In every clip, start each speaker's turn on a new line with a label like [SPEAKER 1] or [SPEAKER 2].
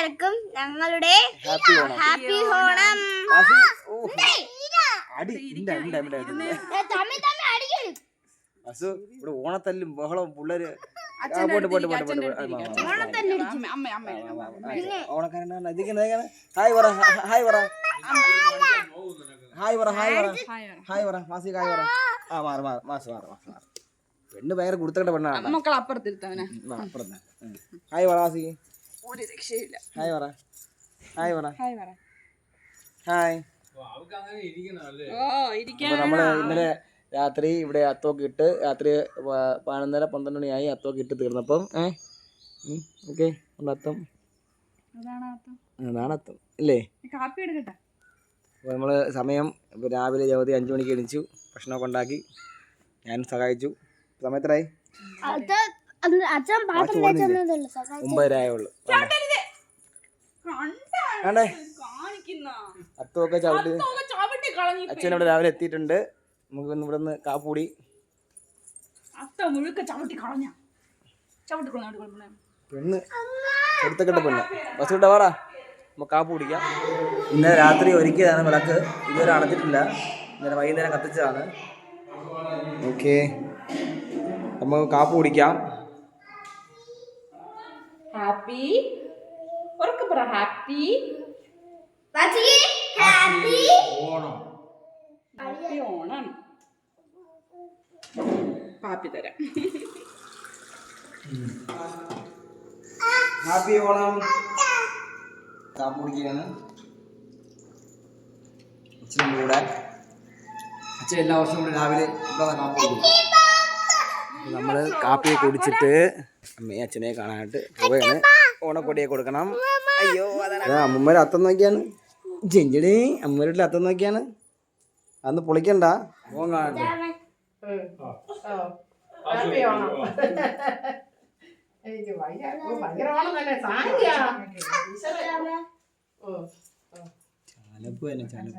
[SPEAKER 1] എല്ലാവർക്കും ഞങ്ങളുടെ
[SPEAKER 2] ഹാപ്പി ഓണം. അടി വാസു ഇവിടെ ഓണത്തല്ലും ബഹളവും പിള്ളേര് പോട്ട് പോട്ട് പോട്ട്. ഓണക്കാരനാണ്. ഹായ് പറ ഹ- ഹായ് പറ. ഹായ് പറ ഹായ് പറ. ഹായ് പറ. മാസി ഹായ് പറ. ആ മാറ് മാറ് മാസ് മാറ് മാസ് മാറ്. പെണ്ണ് ഭയങ്കര കൊടുത്തക്കട്ടെ പെണ്ണാണ്
[SPEAKER 3] മക്കൾ അപ്പുറത്തിരുത്തവനെ.
[SPEAKER 2] അപ്പുറത്ത് ഹായ് പറ മാസി
[SPEAKER 3] ഒരു രക്ഷയില്ല
[SPEAKER 2] ഹായ് പറ. ഹായ് പറ.
[SPEAKER 3] ഹായ് പറ.
[SPEAKER 2] ഹായ്.
[SPEAKER 3] ഓ ഇരിക്കാൻ
[SPEAKER 2] അപ്പോൾ നമ്മൾ ഇന്നലെ രാത്രി ഇവിടെ അത്തോക്ക് ഇട്ട് രാത്രി പതിനൊന്നര പന്ത്രണ്ട് മണിയായി അത്തോക്ക് ഇട്ട് തീർന്നപ്പം ഏ? ഓക്കെ. അത്തം?
[SPEAKER 3] അതാണ്
[SPEAKER 2] അതാണ് അത്തം. ഇല്ലേ?
[SPEAKER 3] കാപ്പി എടുക്കട്ടെ?
[SPEAKER 2] അപ്പോൾ നമ്മൾ സമയം ഇപ്പോൾ രാവിലെ ജവതി അഞ്ച് മണിക്ക് എണിച്ചു ഭക്ഷണമൊക്കെ ഉണ്ടാക്കി ഞാനും സഹായിച്ചു. സമയത്തിലായി
[SPEAKER 1] അച്ഛൻ
[SPEAKER 2] ഒമ്പതരായുള്ളൂ അത്തമൊക്കെ ചവിട്ടി അച്ഛൻ ഇവിടെ രാവിലെ എത്തിയിട്ടുണ്ട്. നമുക്ക് ഇവിടെ നിന്ന് കാപ്പൂടി പെണ്ണ്. എടുത്തക്കട്ടെ പെണ്ണ്. ബസ് കിട്ടാ വാടാ. നമുക്ക് കാപ്പ് കുടിക്കാം. ഇന്നലെ രാത്രി ഒരുക്കിയതാണ് വിളക്ക്. ഇതുവരെ അടച്ചിട്ടില്ല ഇന്നലെ വൈകുന്നേരം കത്തിച്ചതാണ്. ഓക്കെ. നമുക്ക് കാപ്പ് കുടിക്കാം.
[SPEAKER 3] ഹാപ്പി ഉറക്കം പറ ഹാപ്പി
[SPEAKER 1] ഹാപ്പി
[SPEAKER 3] ഹാപ്പി ഓണം. കാപ്പി തരാം
[SPEAKER 2] ഹാപ്പി ഓണം കാപ്പ് കുടിക്കുകയാണ് അച്ഛന്റെ കൂടെ. അച്ഛൻ എല്ലാ വർഷവും കൂടെ രാവിലെ ഇവിടെ കാപ്പ് കുടിക്കും നമ്മൾ കാപ്പിയെ കുടിച്ചിട്ട് അമ്മയെ അച്ഛനെ കാണാനായിട്ട് പോവുകയാണ്. ഓണക്കൊടിയെ കൊടുക്കണം. അയ്യോ അതാണ് അമ്മമ്മയുടെ അത്തം നോക്കിയാണ്. ചെഞ്ചടി അമ്മമാരുടെ അത്തം നോക്കിയാണ്. അന്ന് പൊളിക്കണ്ട. ഓൻ കാണട്ടെ.
[SPEAKER 4] ഭയങ്കര ഓണം
[SPEAKER 2] ചാലപ്പ് തന്നെ ചാലപ്പ്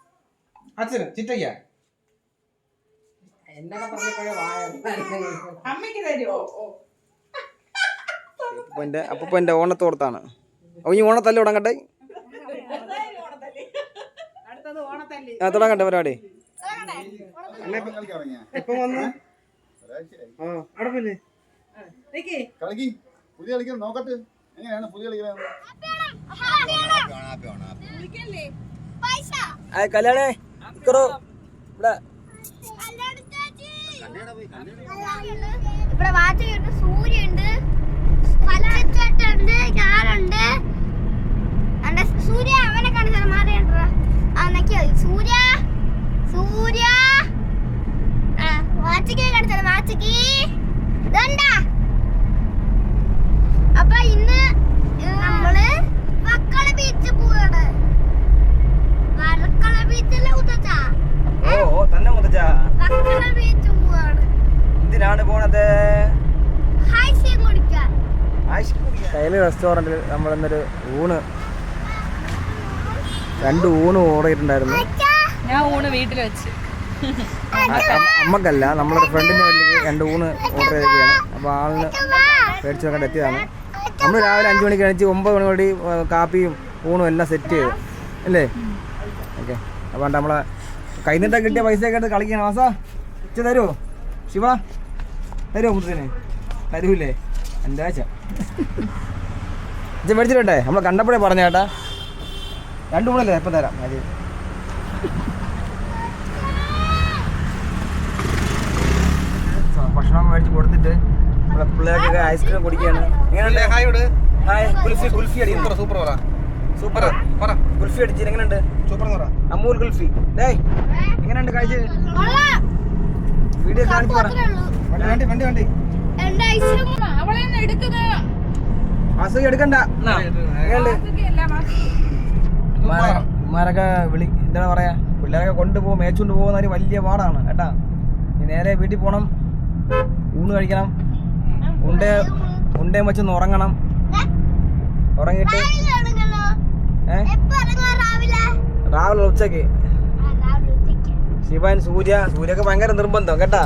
[SPEAKER 2] അച്ഛന് ചിറ്റയ്ക്ക?
[SPEAKER 3] തരുമോ
[SPEAKER 2] അപ്പന്റെ അപ്പന്റെ ഓണത്തോർത്താണ്. അപ്പോൾ ഈ ഓണത്തല്ല തുടങ്ങട്ടെ?
[SPEAKER 3] അടുത്തത് ഓണത്തല്ലി.
[SPEAKER 2] ആ തുടങ്ങട്ടെ പരിപാടി. ഇപ്പം വന്ന്? ആ അവിടെ പിന്നെ.
[SPEAKER 3] നിക്ക്.
[SPEAKER 5] കളിക്ക്. പുതിയ കളിക്കാൻ നോക്കട്ടെ. എങ്ങനെയാണ് പുതിയ കളിക്കുന്നത്
[SPEAKER 2] കല്യാണേ. ഇക്കറോ ഇവിടെ.
[SPEAKER 1] ഇവിടെ വാച്ചയുണ്ട് സൂര്യണ്ട് പച്ചച്ചട്ടുണ്ട് ഞാനുണ്ട്. സൂര്യ അവനെ കാണിച്ചാൽ മാറി ആ നക്കിയോ സൂര്യ. സൂര്യ. ആ വാച്ചിക്ക് കാണിച്ചാൽ വാച്ചിക്ക്. ഇതണ്ടാ അപ്പൊ ഇന്ന് നമ്മൾ മക്കളെ ബീച്ച് പോവാണ്.
[SPEAKER 2] ഓ ഓ തന്നെ മുതച്ച എന്തിനാണ് പോണത്? കയ്യിൽ റെസ്റ്റോറന്റിൽ നമ്മളിന്നൊരു ഊണ് രണ്ട് ഊണ് ഓർഡർ ചെയ്തിട്ടുണ്ടായിരുന്നു
[SPEAKER 3] ഞാൻ ഊണ് വീട്ടിൽ വെച്ച്.
[SPEAKER 2] അമ്മക്കല്ല നമ്മളൊരു ഫ്രണ്ടിന്റെ വേണ്ടി രണ്ട് ഊണ് ഓർഡർ ചെയ്തിരിക്കുകയാണ് അപ്പോൾ ആളിന് മേടിച്ച് വെക്കേണ്ട എത്തിയതാണ്. നമ്മൾ രാവിലെ അഞ്ച് മണിക്ക് കഴിച്ച് ഒമ്പത് മണി കൂടി കാപ്പിയും ഊണും എല്ലാം സെറ്റ് ചെയ്തു. അല്ലേ? ഓക്കെ. അപ്പോൾ നമ്മളെ കൈനീട്ട കിട്ടിയ പൈസയൊക്കെ എടുത്ത് കളിക്കണം ആസാ ഇച്ച തരുമോ ശിവ തരുമോ മുത്തിന് തരൂല്ലേ? എന്താ വെച്ചാ. ഇച്ച മേടിച്ചിട്ടെ നമ്മൾ കണ്ടപ്പോഴേ പറഞ്ഞ ചേട്ടാ രണ്ടു മൂന്നല്ലേ എപ്പം തരാം. അത് ഭക്ഷണം മേടിച്ച് കൊടുത്തിട്ട് നമ്മളെ പിള്ളേർക്കൊക്കെ ഐസ്ക്രീം കുടിക്കുകയാണ്. എങ്ങനെയുണ്ട്? ഹായ് ഹായ് കുൽഫി കുൽഫി അടി. സൂപ്പർ സൂപ്പർ പറ. സൂപ്പർ. പറ. കുൽഫി അടിച്ചിട്ട് എങ്ങനെയുണ്ട്? സൂപ്പർ പറ. അമൂൽ കുൽഫി ഡേയ് എങ്ങനെയുണ്ട് കാഴ്ച? വീഡിയോ കാണിച്ചു പറ. വണ്ടി വണ്ടി വണ്ടി അസുഖം എടുക്കണ്ട. എന്നാ, ഇമ്മാരൊക്കെ വിളി എന്താ പറയാ? പിള്ളേരൊക്കെ കൊണ്ടുപോകും മേച്ചുകൊണ്ട് പോകുന്ന ഒരു വലിയ പാടാണ് കേട്ടാ? നീ നേരെ വീട്ടിൽ പോകണം ഊണ് കഴിക്കണം. ഉണ്ടേ ഉണ്ടേ വെച്ചൊന്ന് ഉറങ്ങണം. ഉറങ്ങിയിട്ട്
[SPEAKER 1] രാവിലെ? ഉച്ചയ്ക്ക്.
[SPEAKER 2] ശിവൻ സൂര്യ സൂര്യൊക്കെ ഭയങ്കര നിർബന്ധം കേട്ടാ?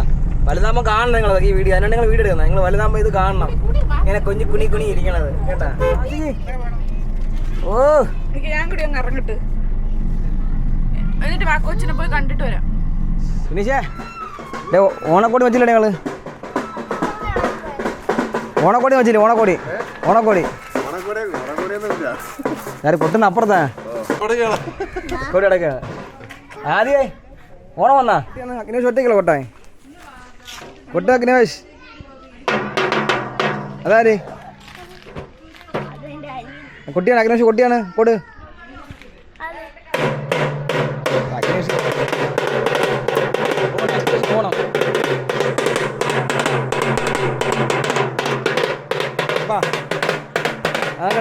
[SPEAKER 2] വലുതാകുമ്പോൾ കാണണം നിങ്ങൾ ഈ വീഡിയോ. അതിനാണ് നിങ്ങൾ വീഡിയോ എടുക്കുന്നത്? നിങ്ങൾ വലുതാകുമ്പോൾ ഇത് കാണണം. ഇങ്ങനെ കുഞ്ഞി കുണി കുണി ഇരിക്കണത് കേട്ടാ? ഓ.
[SPEAKER 3] ഞാൻ കൂടി അങ്ങ് ഇറങ്ങിട്ട്. എന്നിട്ട് വാക്കോച്ചിനെ പോയി കണ്ടിട്ട് വരാം.
[SPEAKER 2] സുനീഷേ ഓണക്കോടി വെച്ചില്ലേ നിങ്ങൾ? ഓണക്കോടി വെച്ചില്ലേ ഓണക്കോടി? ഓണക്കോടി. ഓണക്കോടി ഞാൻ പൊട്ടുന്ന അപ്പുറത്താ. കോടി അടക്ക ആദ്യേ ഓണം വന്നാ? അഗ്നേഷ് ഒറ്റയ്ക്കല്ലോ കൊട്ടാ കൊട്ട അഗ്നേഷ്. അതാര്? കുട്ടിയാണ് അഗ്നേഷ് കുട്ടിയാണ്. കൊട്. അഗ്നേഷ്. ഓണം.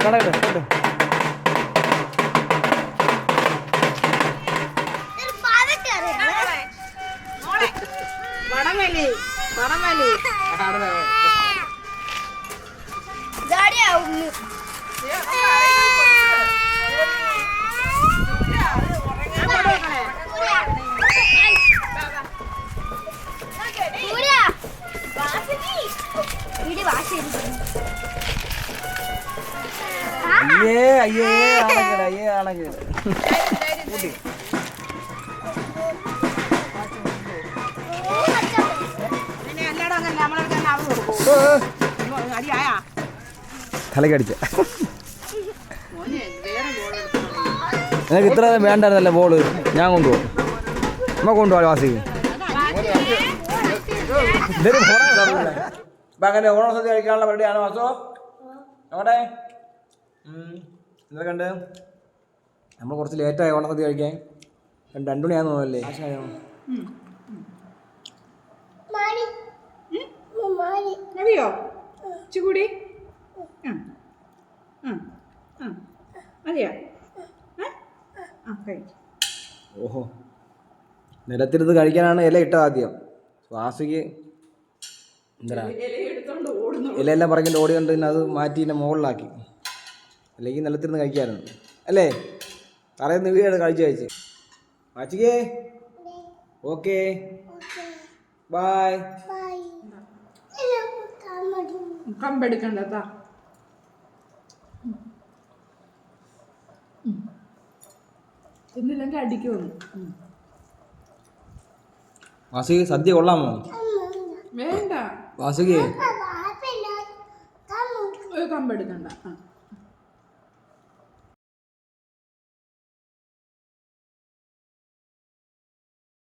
[SPEAKER 2] അതൊക്കെ നടക്കട്ടെ പോട്ടെ
[SPEAKER 1] ഒരു
[SPEAKER 2] തലക്കടിച്ച. നിനക്ക് ഇത്ര വേണ്ടായിരുന്നല്ലേ ബോൾ. ഞാൻ കൊണ്ടുപോകും. അമ്മ കൊണ്ടുപോകാം വാസി. ഇതൊരു ഫോണാ സാറേ. ഇപ്പൊ അങ്ങനെ ഓണ സദ്യ കഴിക്കാനുള്ള പരിപാടിയാണ് വാസോ? അവിടെ എന്തൊക്കെ ഉണ്ട് നമ്മൾ കുറച്ച് ലേറ്റായി ഓണ സദ്യ കഴിക്കാൻ. രണ്ട് രണ്ടു മണിയാന്ന് തോന്നുന്നല്ലേ? ആശായോ?
[SPEAKER 3] മതിയോ ഇച്ചിരി മതിയോ?
[SPEAKER 2] ഓഹോ. നിലത്തിരുന്ന് കഴിക്കാനാണ് ഇല ഇട്ട ആദ്യം. ശ്വാസിക്ക് എന്താ ഇലയെല്ലാം പറഞ്ഞിട്ട് ഓടി കണ്ട് പിന്നെ അത് മാറ്റി എന്നെ മുകളിലാക്കി. അല്ലെങ്കിൽ നിലത്തിരുന്ന് കഴിക്കാമായിരുന്നു അല്ലേ? പറയുന്ന വീട് കഴിച്ച് കഴിച്ച് മാച്ചിക്കേ. ഓക്കെ. ബായ്.
[SPEAKER 3] കമ്പെടുക്കണ്ട താ തിന്നില്ലെങ്കിൽ അടിക്ക് വന്നു.
[SPEAKER 2] വാസുകി സദ്യ കൊള്ളാമോ?
[SPEAKER 3] വേണ്ട.
[SPEAKER 2] വാസുകി
[SPEAKER 3] കമ്പെടുക്കണ്ട. ആ.